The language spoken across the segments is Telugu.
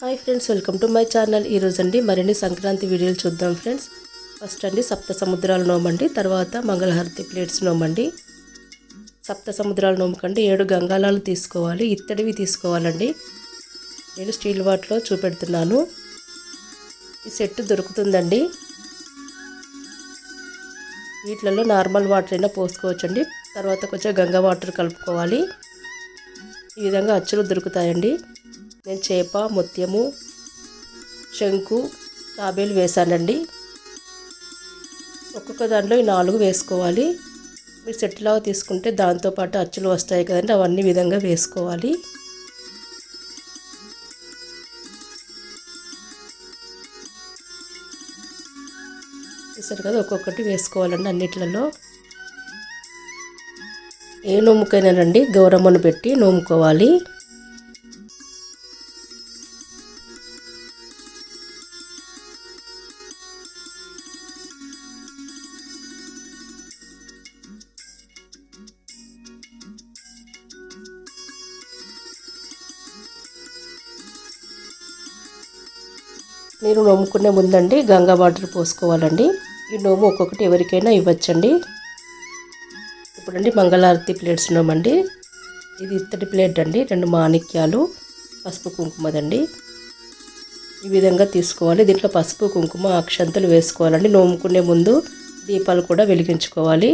Hi friends welcome to my channel. ఈరోజు అండి మరిన్ని సంక్రాంతి వీడియోలు చూద్దాం ఫ్రెండ్స్. ఫస్ట్ అండి సప్త సముద్రాల నోమండి తర్వాత మంగళహారతి ప్లేట్స్ నోమండి సప్త సముద్రాల నోమకండి ఏడు గంగాలాలు తీసుకోవాలి ఇత్తడివి తీసుకోవాలండి. నేను స్టీల్ వాట్లో చూపెడుతున్నాను. ఈ సెట్ దొరుకుతుందండి. వీటిలలో నార్మల్ వాటర్ అయినా పోసుకోవచ్చండి. తర్వాత కొంచెం గంగా వాటర్ కలుపుకోవాలి. ఈ విధంగా అచ్చులు దొరుకుతాయండి. నేను చేప ముత్యము శంకు తాబేలు వేసానండి ఒక్కొక్క దాంట్లో ఈ నాలుగు వేసుకోవాలి. మీరు సెట్లాగా తీసుకుంటే దాంతోపాటు అచ్చులు వస్తాయి కదండి అవన్నీ విధంగా వేసుకోవాలి. చూసారు కదా ఒక్కొక్కటి వేసుకోవాలండి అన్నిట్లలో. ఏ నోముకైనానండి గౌరమ్మను పెట్టి నోముకోవాలి. మీరు నోముకునే ముందండి గంగా వాటర్ పోసుకోవాలండి. ఈ నోము ఒక్కొక్కటి ఎవరికైనా ఇవ్వచ్చండి. ఇప్పుడండి మంగళారతి ప్లేట్స్ నోమండి ఇది ఇత్తడి ప్లేట్ అండి రెండు మాణిక్యాలు పసుపు కుంకుమదండి. ఈ విధంగా తీసుకోవాలి. దీంట్లో పసుపు కుంకుమ అక్షంతలు వేసుకోవాలండి. నోముకునే ముందు దీపాలు కూడా వెలిగించుకోవాలి.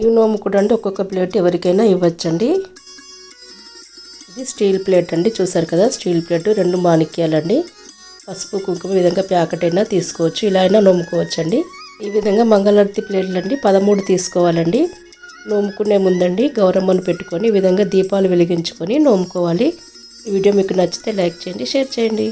ఇవి కూడా అంటే ఒక్కొక్క ప్లేట్ ఎవరికైనా ఇవ్వచ్చండి. ఇది స్టీల్ ప్లేట్ అండి చూసారు కదా స్టీల్ ప్లేట్ రెండు మాణిక్యాలండి. పసుపు కుంకుమ విధంగా ప్యాకెట్ అయినా తీసుకోవచ్చు. ఇలా అయినా నోముకోవచ్చండి. ఈ విధంగా మంగళారతి ప్లేట్లు అండి పదమూడు తీసుకోవాలండి. నోముకునే ముందండి గౌరమ్మను పెట్టుకొని ఈ విధంగా దీపాలు వెలిగించుకొని నోముకోవాలి. ఈ వీడియో మీకు నచ్చితే లైక్ చేయండి షేర్ చేయండి.